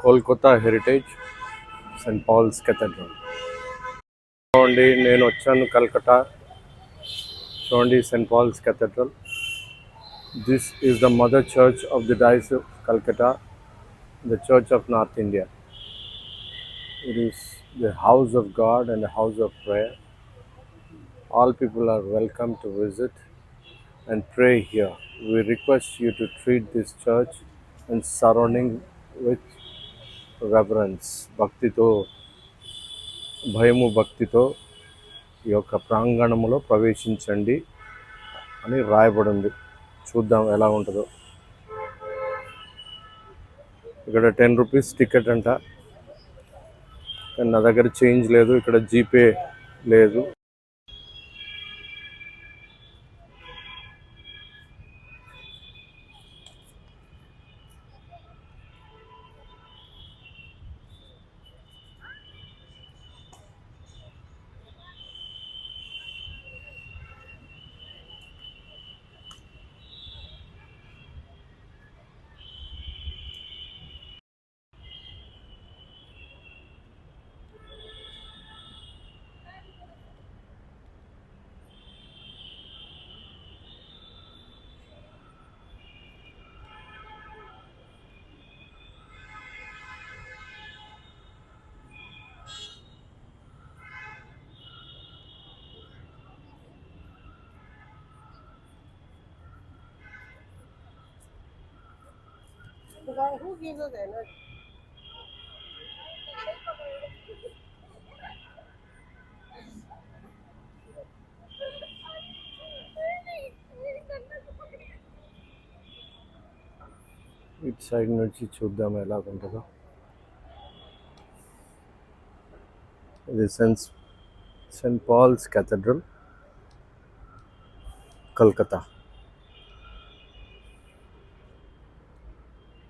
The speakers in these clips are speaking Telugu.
Kolkata heritage Saint Paul's Cathedral చూడండి నేను వచ్చాను కల్కటా చూడండి Saint Paul's Cathedral this is the mother church of the diocese of Calcutta the church of north India it is the house of God and the house of prayer all people are welcome to visit and pray here. We request you to treat this church and surrounding with reference భక్తితో భయము భక్తితో ఈ యొక్క ప్రాంగణంలో ప్రవేశించండి అని రాయబడింది. చూద్దాం ఎలా ఉంటుందో. ఇక్కడ టెన్ రూపీస్ టికెట్ అంట. కానీ నా దగ్గర చేంజ్ లేదు ఇక్కడ జీపే లేదు. Who gives us energy? ఇటు సైడ్ నుంచి చూద్దాం ఎలా ఉంటుందో ఇది సెన్స్ సెయింట్ పాల్స్ క్యాథడ్రల్ కల్కత్తా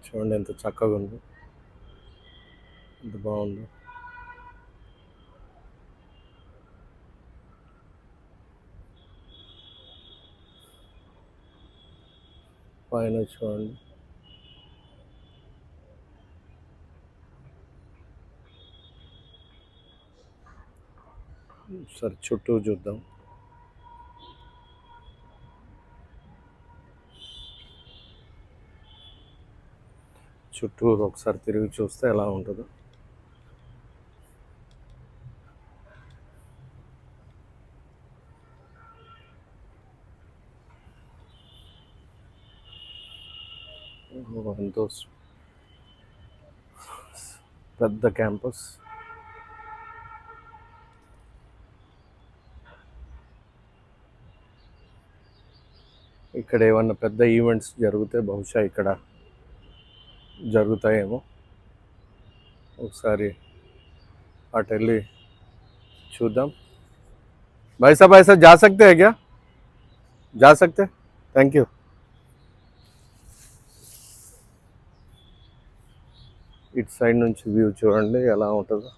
చూడండి ఎంత చక్కగా ఉంది. ఎంత బాగుంది. పైన చూడండి. సరే చుట్టూ చూద్దాం. చుట్టూ ఒకసారి తిరిగి చూస్తే ఎలా ఉంటుందో. ఎంతో పెద్ద క్యాంపస్. ఇక్కడ ఏమన్నా పెద్ద ఈవెంట్స్ జరిగితే బహుశా ఇక్కడ జరుగుతాయేమో ఒకసారి అటు వెళ్ళి చూద్దాం भाई साहब ऐसा जा सकते हैं क्या जा सकते थैंक यू ఇటు సైడ్ నుంచి వ్యూ చూడండి ఎలా ఉంటుందో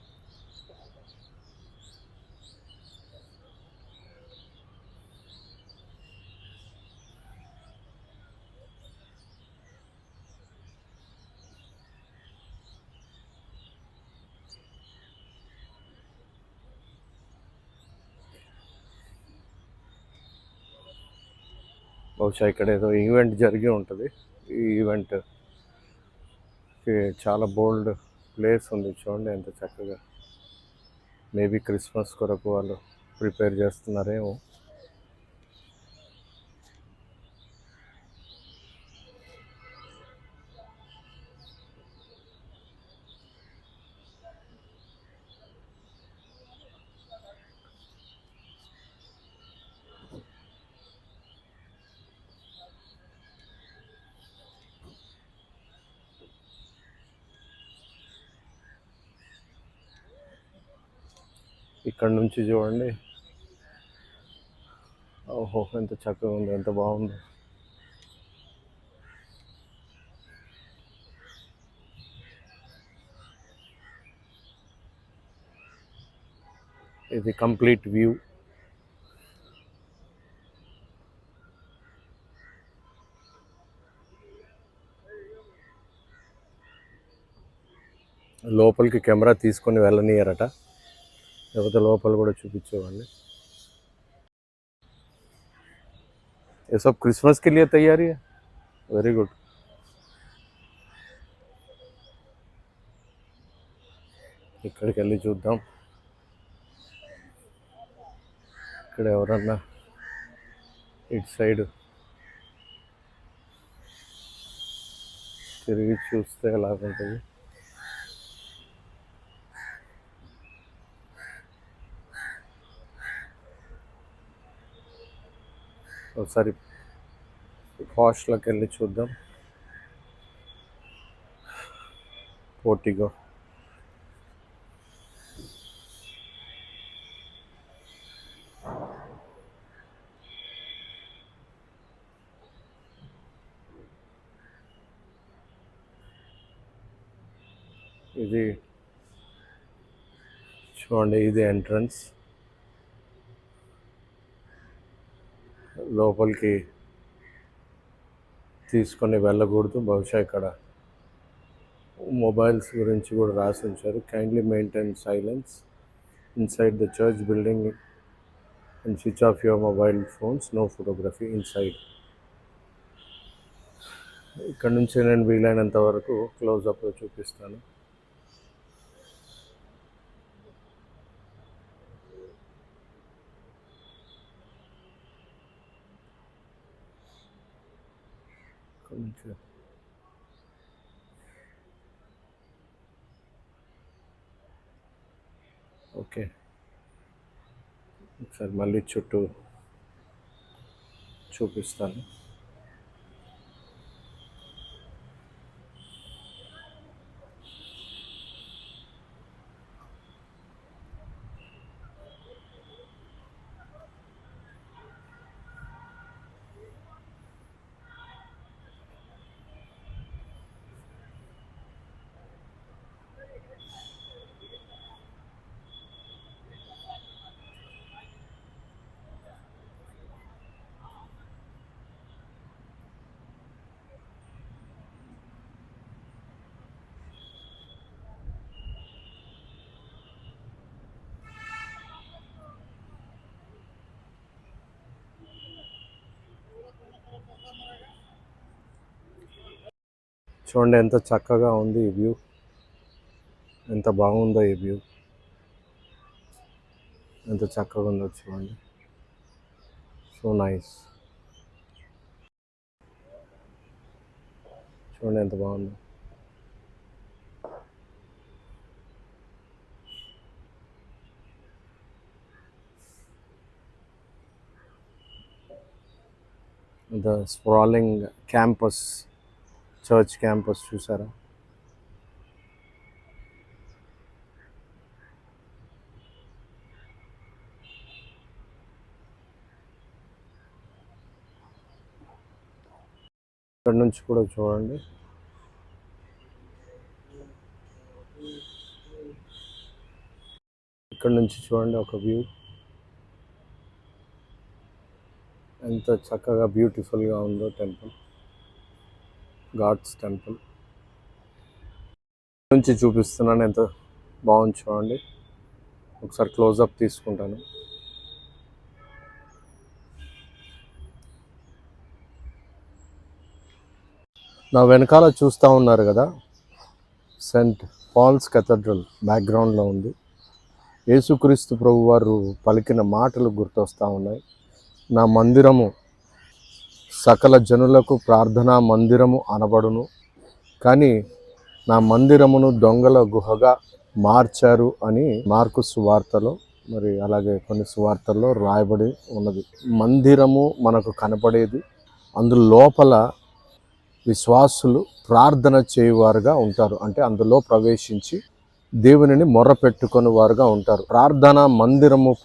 బహుశా ఇక్కడ ఏదో ఈవెంట్ జరిగి ఉంటుంది. ఈ ఈవెంట్ చాలా బోల్డ్ ప్లేస్ ఉంది చూడండి ఎంత చక్కగా. మేబీ క్రిస్మస్ కొరకు వాళ్ళు ప్రిపేర్ చేస్తున్నారేమో. ఇక్కడ నుంచి చూడండి. ఓహో ఎంత చక్కగా ఉంది ఎంత బాగుంది. ఇది కంప్లీట్ వ్యూ. లోపలికి కెమెరా తీసుకొని వెళ్ళనీయరట. లేకపోతే లోపల కూడా చూపించేవాడిని ये सब क्रिसमस के लिए तैयारी है वेरी गुड ఇక్కడికి వెళ్ళి చూద్దాం ఇక్కడ ఎవరన్నా ఇటు సైడ్ తిరిగి చూస్తే ఎలాగుంటుంది ఒకసారి హాస్టల్కి వెళ్ళి చూద్దాం. పోర్టిగో ఇది చూడండి ఇది ఎంట్రన్స్. లోపలికి తీసుకొని వెళ్ళకూడదు. బహుశా ఇక్కడ మొబైల్స్ గురించి కూడా రాసి ఉంచారు. Kindly maintain silence inside the church building and switch off your mobile phones no photography inside ఇక్కడ నుంచి నేను వీలైనంత వరకు క్లోజ్అప్లో చూపిస్తాను. కొంచెం ఓకే ఒకసారి మళ్ళీ చుట్టూ చూపిస్తాను. చూడండి ఎంత చక్కగా ఉంది ఈ వ్యూ. ఎంత బాగుందో ఈ వ్యూ. ఎంత చక్కగా ఉందో చూడండి. So nice. చూడండి ఎంత బాగుందో. The sprawling campus church campus చూసారా? ఇక్కడ నుంచి కూడా చూడండి. ఇక్కడ నుంచి చూడండి ఒక వ్యూ. ఎంత చక్కగా బ్యూటిఫుల్గా ఉందో టెంపుల్. God's temple. నుంచి చూపిస్తున్నాను ఎంత బాగుంది చూడండి. ఒకసారి క్లోజప్ తీసుకుంటాను. నా వెనకాల చూస్తూ ఉన్నారు కదా సెంట్ పాల్స్ కెథడ్రల్ బ్యాక్గ్రౌండ్లో ఉంది. యేసుక్రీస్తు ప్రభు వారు పలికిన మాటలు గుర్తొస్తూ ఉన్నాయి. నా మందిరము సకల జనులకు ప్రార్థనా మందిరము అనబడును. కానీ నా మందిరమును దొంగల గుహగా మార్చారు అని మార్కు సువార్తలో మరి అలాగే కొన్ని సువార్తల్లో రాయబడి ఉన్నది. మందిరము మనకు కనపడేది అందులో లోపల విశ్వాసులు ప్రార్థన చేయువారుగా ఉంటారు. అంటే అందులో ప్రవేశించి దేవునిని మొర్రపెట్టుకొని వారుగా ఉంటారు. ప్రార్థన మందిరము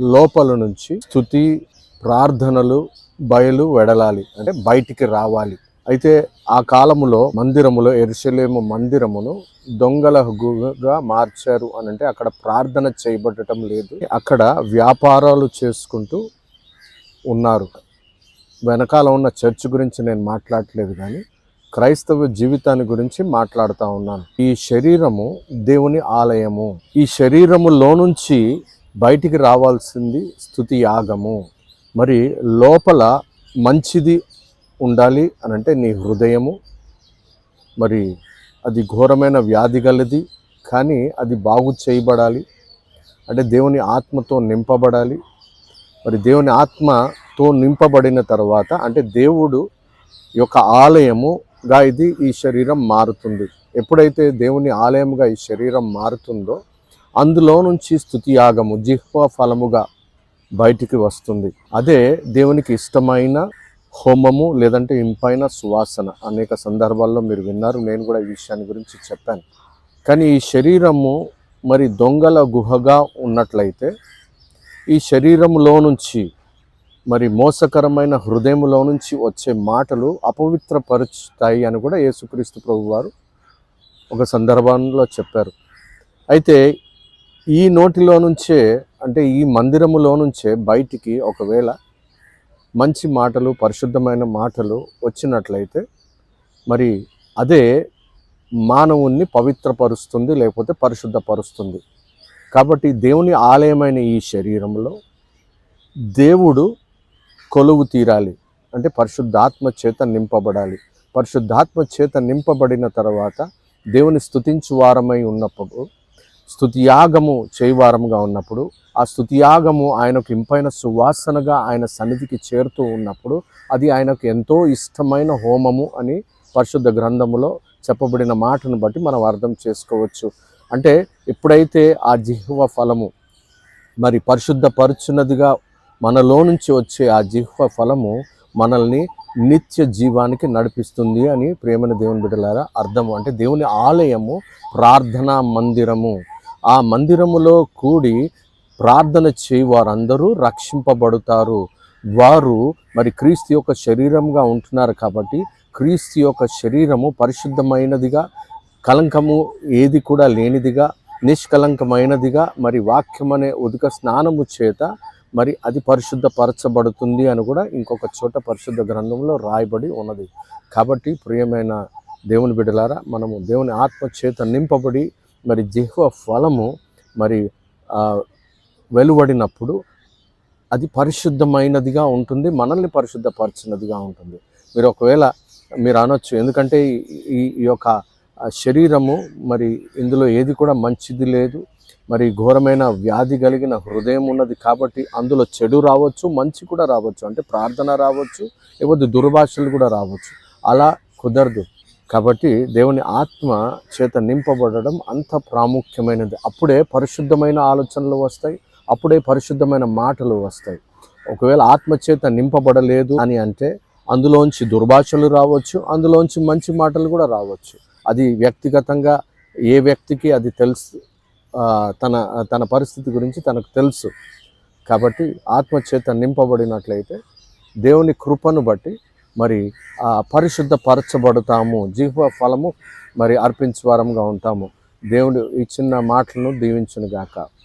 లోపల నుంచి స్థుతి ప్రార్థనలు బయలు వెడలాలి అంటే బయటికి రావాలి. అయితే ఆ కాలములో మందిరములో ఎరుసలేము మందిరమును దొంగల గుగా మార్చారు అని అంటే అక్కడ ప్రార్థన చేయబడటం లేదు. అక్కడ వ్యాపారాలు చేసుకుంటూ ఉన్నారు. వెనకాల ఉన్న చర్చ్ గురించి నేను మాట్లాడట్లేదు కానీ క్రైస్తవ జీవితాన్ని గురించి మాట్లాడుతూ ఉన్నాను. ఈ శరీరము దేవుని ఆలయము. ఈ శరీరములో నుంచి బయటికి రావాల్సింది స్థుతి యాగము. మరి లోపల మంచిది ఉండాలి అని అంటే నీ హృదయము. మరి అది ఘోరమైన వ్యాధి గలది కానీ అది బాగు చేయబడాలి. అంటే దేవుని ఆత్మతో నింపబడాలి. మరి దేవుని ఆత్మతో నింపబడిన తర్వాత అంటే దేవుడు యొక్క ఆలయముగా ఇది ఈ శరీరం మారుతుంది. ఎప్పుడైతే దేవుని ఆలయముగా ఈ శరీరం మారుతుందో అందులో నుంచి స్థుతి యాగము జిహ్వ ఫలముగా బయటికి వస్తుంది. అదే దేవునికి ఇష్టమైన హోమము లేదంటే ఇంపైన సువాసన అనేక సందర్భాల్లో మీరు విన్నారు. నేను కూడా ఈ విషయాన్ని గురించి చెప్పాను. కానీ ఈ శరీరము మరి దొంగల గుహగా ఉన్నట్లయితే ఈ శరీరములో నుంచి మరి మోసకరమైన హృదయములో నుంచి వచ్చే మాటలు అపవిత్రపరుచుతాయి అని కూడా యేసుక్రీస్తు ప్రభు వారు ఒక సందర్భంలో చెప్పారు. అయితే ఈ నోటిలో నుంచే అంటే ఈ మందిరములో నుంచే బయటికి ఒకవేళ మంచి మాటలు పరిశుద్ధమైన మాటలు వచ్చినట్లయితే మరి అదే మానవుణ్ణి పవిత్రపరుస్తుంది లేకపోతే పరిశుద్ధపరుస్తుంది. కాబట్టి దేవుని ఆలయమైన ఈ శరీరంలో దేవుడు కొలువు తీరాలి. అంటే పరిశుద్ధాత్మ చేత నింపబడాలి. పరిశుద్ధాత్మ చేత నింపబడిన తర్వాత దేవుని స్థుతించు వారమై ఉన్నప్పుడు స్థుతియాగము చేయవారముగా ఉన్నప్పుడు ఆ స్థుతియాగము ఆయనకు ఇంపైన సువాసనగా ఆయన సన్నిధికి చేరుతూ ఉన్నప్పుడు అది ఆయనకు ఎంతో ఇష్టమైన హోమము అని పరిశుద్ధ గ్రంథములో చెప్పబడిన మాటను బట్టి మనం అర్థం చేసుకోవచ్చు. అంటే ఎప్పుడైతే ఆ జిహ్వ ఫలము మరి పరిశుద్ధపరుచున్నదిగా మనలో నుంచి వచ్చే ఆ జిహ్వ ఫలము మనల్ని నిత్య జీవానికి నడిపిస్తుంది అని ప్రేమన దేవుని బిడ్డలారా అర్థము. అంటే దేవుని ఆలయము ప్రార్థనా మందిరము. ఆ మందిరములో కూడి ప్రార్థన చేయి వారందరూ రక్షింపబడుతారు. వారు మరి క్రీస్తు యొక్క శరీరంగా ఉంటున్నారు కాబట్టి క్రీస్తు యొక్క శరీరము పరిశుద్ధమైనదిగా కలంకము ఏది కూడా లేనిదిగా నిష్కలంకమైనదిగా మరి వాక్యం అనే ఉదిక స్నానము చేత మరి అది పరిశుద్ధపరచబడుతుంది అని కూడా ఇంకొక చోట పరిశుద్ధ గ్రంథంలో రాయబడి ఉన్నది. కాబట్టి ప్రియమైన దేవుని బిడ్డలారా మనము దేవుని ఆత్మ చేత నింపబడి మరి జిహ్వ ఫలము మరి వెలువడినప్పుడు అది పరిశుద్ధమైనదిగా ఉంటుంది మనల్ని పరిశుద్ధపరిచినదిగా ఉంటుంది. మీరు ఒకవేళ మీరు అనొచ్చు ఎందుకంటే ఈ- ఈ యొక్క శరీరము మరి ఇందులో ఏది కూడా మంచిది లేదు. మరి ఘోరమైన వ్యాధి కలిగిన హృదయం ఉన్నది కాబట్టి అందులో చెడు రావచ్చు మంచి కూడా రావచ్చు. అంటే ప్రార్థన రావచ్చు లేకపోతే దుర్భాషలు కూడా రావచ్చు. అలా కుదరదు. కాబట్టి దేవుని ఆత్మ చేత నింపబడడం అంత ప్రాముఖ్యమైనది. అప్పుడే పరిశుద్ధమైన ఆలోచనలు వస్తాయి అప్పుడే పరిశుద్ధమైన మాటలు వస్తాయి. ఒకవేళ ఆత్మ చేత నింపబడలేదు అని అంటే అందులోంచి దుర్భాషలు రావచ్చు అందులోంచి మంచి మాటలు కూడా రావచ్చు. అది వ్యక్తిగతంగా ఏ వ్యక్తికి అది తెలుసు తన తన పరిస్థితి గురించి తనకు తెలుసు. కాబట్టి ఆత్మ చేత నింపబడినట్లయితే దేవుని కృపను బట్టి మరి ఆ పరిశుద్ధపరచబడతాము. జీవ ఫలము మరి అర్పించవారంగా ఉంటాము. దేవుడు ఈ చిన్న మాటలను దీవించునుగాక. గాక